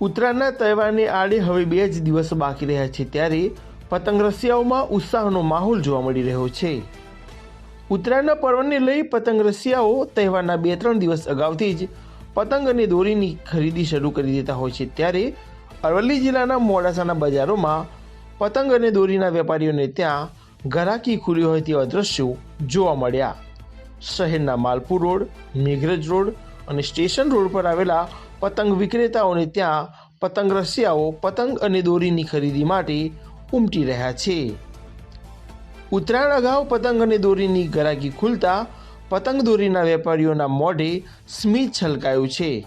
ઉત્તરાયણના તહેવારને આડે હવે બે જ દિવસ બાકી રહ્યા છે ત્યારે પતંગ રસિયાઓમાં ઉત્સાહનો માહોલ જોવા મળી રહ્યો છે. ઉત્તરાયણના પર્વને લઈ પતંગ રસિયાઓ તહેવારના બે ત્રણ દિવસ અગાઉથી જ પતંગ અને દોરીની ખરીદી શરૂ કરી દેતા હોય છે. ત્યારે અરવલ્લી જિલ્લાના મોડાસાના બજારોમાં પતંગ અને દોરીના વેપારીઓને ત્યાં ઘરાકી ખુલી હોય તેવા દ્રશ્યો જોવા મળ્યા. શહેરના માલપુર રોડ, મેઘરજ રોડ અને સ્ટેશન રોડ પર આવેલા પતંગ વિક્રેતાઓને ત્યાં પતંગ રસિયાઓ, પતંગ અને દોરીની ખરીદી માટે ઉમટી રહ્યા છે. ઉત્તરાયણ અગાઉ પતંગ અને દોરીની ગરાકી ખુલતા પતંગ દોરીના વેપારીઓના મોઢે સ્મિત છલકાયું છે.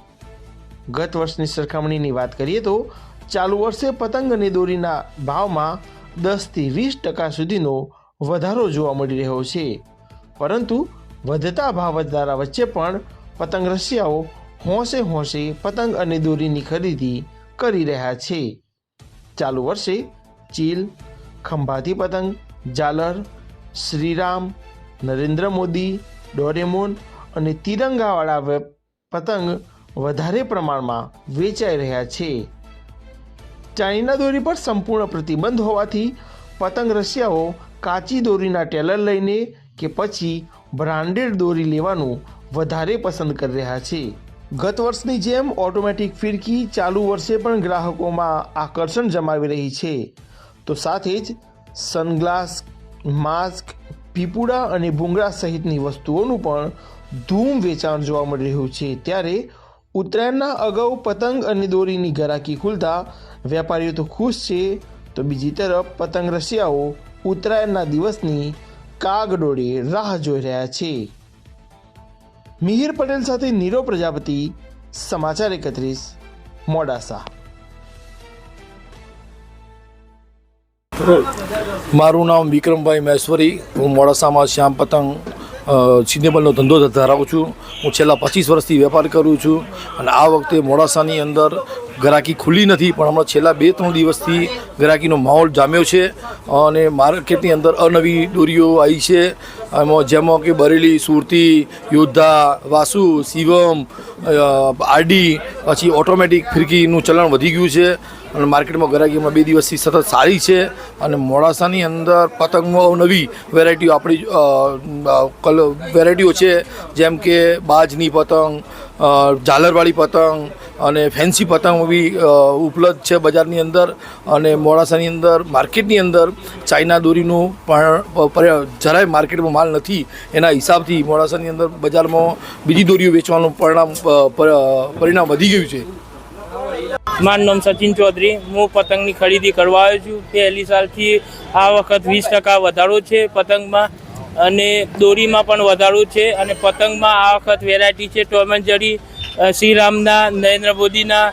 ગત વર્ષની સરખામણીની વાત કરીએ તો ચાલુ વર્ષે પતંગ અને દોરીના ભાવમાં દસથી વીસ ટકા સુધીનો વધારો જોવા મળી રહ્યો છે. પરંતુ વધતા ભાવ વધારા વચ્ચે પણ પતંગ રસિયાઓ હોંશે હોંશે પતંગ અને દોરીની ખરીદી કરી રહ્યા છે. ચાલુ વર્ષે ચીલ, ખંભાતી પતંગ, ઝાલર, શ્રીરામ, નરેન્દ્ર મોદી, ડોરેમોન અને તિરંગાવાળા પતંગ વધારે પ્રમાણમાં વેચાઈ રહ્યા છે. ચાઇના દોરી પર સંપૂર્ણ પ્રતિબંધ હોવાથી પતંગ રસિયાઓ કાચી દોરીના ટેલર લઈને કે પછી બ્રાન્ડેડ દોરી લેવાનું વધારે પસંદ કરી રહ્યા છે. ગત વર્ષની જેમ ઓટોમેટિક ફિરકી ચાલુ વર્ષે પણ ગ્રાહકોમાં આકર્ષણ જમાવી રહી છે. તો સાથે જ સનગ્લાસ, માસ્ક, પીપુડા અને ભૂંગળા સહિતની વસ્તુઓનું પણ ધૂમ વેચાણ જોવા મળી રહ્યું છે. ત્યારે ઉત્તરાયણના અગાઉ પતંગ અને દોરીની ગરાકી ખુલતા વેપારીઓ તો ખુશ છે. તો બીજી તરફ પતંગ રસિયાઓ ઉત્તરાયણના દિવસની કાગડોળે રાહ જોઈ રહ્યા છે. મિહિર પટેલ સાથે નીરવ પ્રજાપતિ, સમાચાર એકત્રીસ, મોડાસા. મારું નામ વિક્રમભાઈ મહેશ્વરી, હું મોડાસામાં શ્યામ પતંગ સિનેબલનો ધંધો ધરાવું છું. હું છેલ્લા પચીસ વર્ષથી વેપાર કરું છું અને આ વખતે મોડાસાની અંદર ગ્રાહકી ખુલ્લી નથી, પણ હમણાં છેલ્લા બે ત્રણ દિવસથી ગ્રાહકીનો માહોલ જામ્યો છે અને માર્કેટની અંદર અનવી દોરીઓ આવી છે. એમાં જેમાં કે બરેલી, સુરતી, યોદ્ધા, વાસુ, શિવમ આરડી, પછી ઓટોમેટિક ફિરકીનું ચલણ વધી ગયું છે. અને માર્કેટમાં ગરાગીમાં બે દિવસથી સતત સારી છે અને મોડાસાની અંદર પતંગમાં નવી વેરાયટીઓ આપણી વેરાયટીઓ છે. જેમ કે બાજની પતંગ ઝાલરવાળી પતંગ અને ફેન્સી પતંગ બી ઉપલબ્ધ છે બજારની અંદર. અને મોડાસાની અંદર, માર્કેટની અંદર ચાઇના દોરીનું પણ જરાય માર્કેટમાં માલ નથી. એના હિસાબથી મોડાસાની અંદર બજારમાં બીજી દોરીઓ વેચવાનું પરિણામ પરિણામ વધી ગયું છે. મારું નામ સચિન ચૌધરી. હું પતંગની ખરીદી કરવા આવ્યો છું. પહેલી સાલથી આ વખત વીસ ટકા વધારો છે પતંગમાં અને દોરીમાં પણ વધારો છે અને પતંગમાં આ વખત વેરાયટી છે. ટોમ એન્ડ જરી શ્રીરામના નરેન્દ્ર મોદીના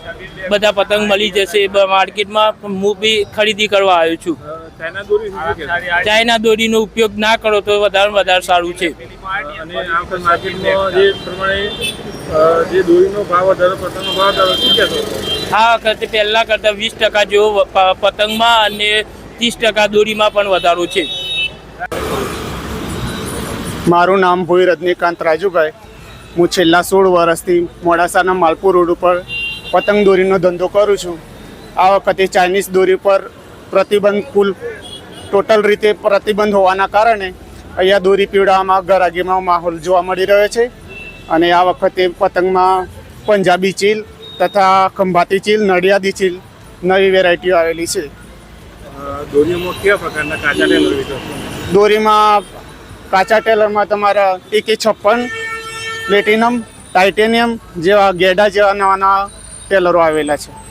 બધા પતંગ મળી જશે માર્કેટમાં. હું બી ખરીદી કરવા આવ્યો છું. ચાઇના દોરીનો ઉપયોગ ના કરો તો વધારે વધારે સારું છે. જે દોરીનો ભાવ વધારો પતંગનો ભાવ વધારો આ વખતે પહેલાં કરતાં વીસ ટકા જેવો પતંગમાં અને ત્રીસ ટકા દોરીમાં પણ વધારો છે. મારું નામ ભોઈ રજનીકાંત રાજુભાઈ. હું છેલ્લા સોળ વર્ષથી મોડાસાના માલપુર રોડ ઉપર પતંગ દોરીનો ધંધો કરું છું. આ વખતે ચાઇનીઝ દોરી પર પ્રતિબંધ કુલ ટોટલ રીતે પ્રતિબંધ હોવાના કારણે અહીંયા દોરી પીવડાવવામાં ગરાગીમાં માહોલ જોવા મળી રહ્યો છે. અને આ વખતે પતંગમાં પંજાબી ચીલ તથા ખંભાતી ચીલ નડિયાદી ચીલ નવી વેરાયટીઓ આવેલી છે. અ, કેવા પ્રકારના કાચા ટેલર દોરીમાં કાચા ટેલરમાં તમારા એકે છપ્પન પ્લેટિનમ ટાઇટેનિયમ જેવા ગેડા જેવા નવા નવા ટેલરો આવેલા છે.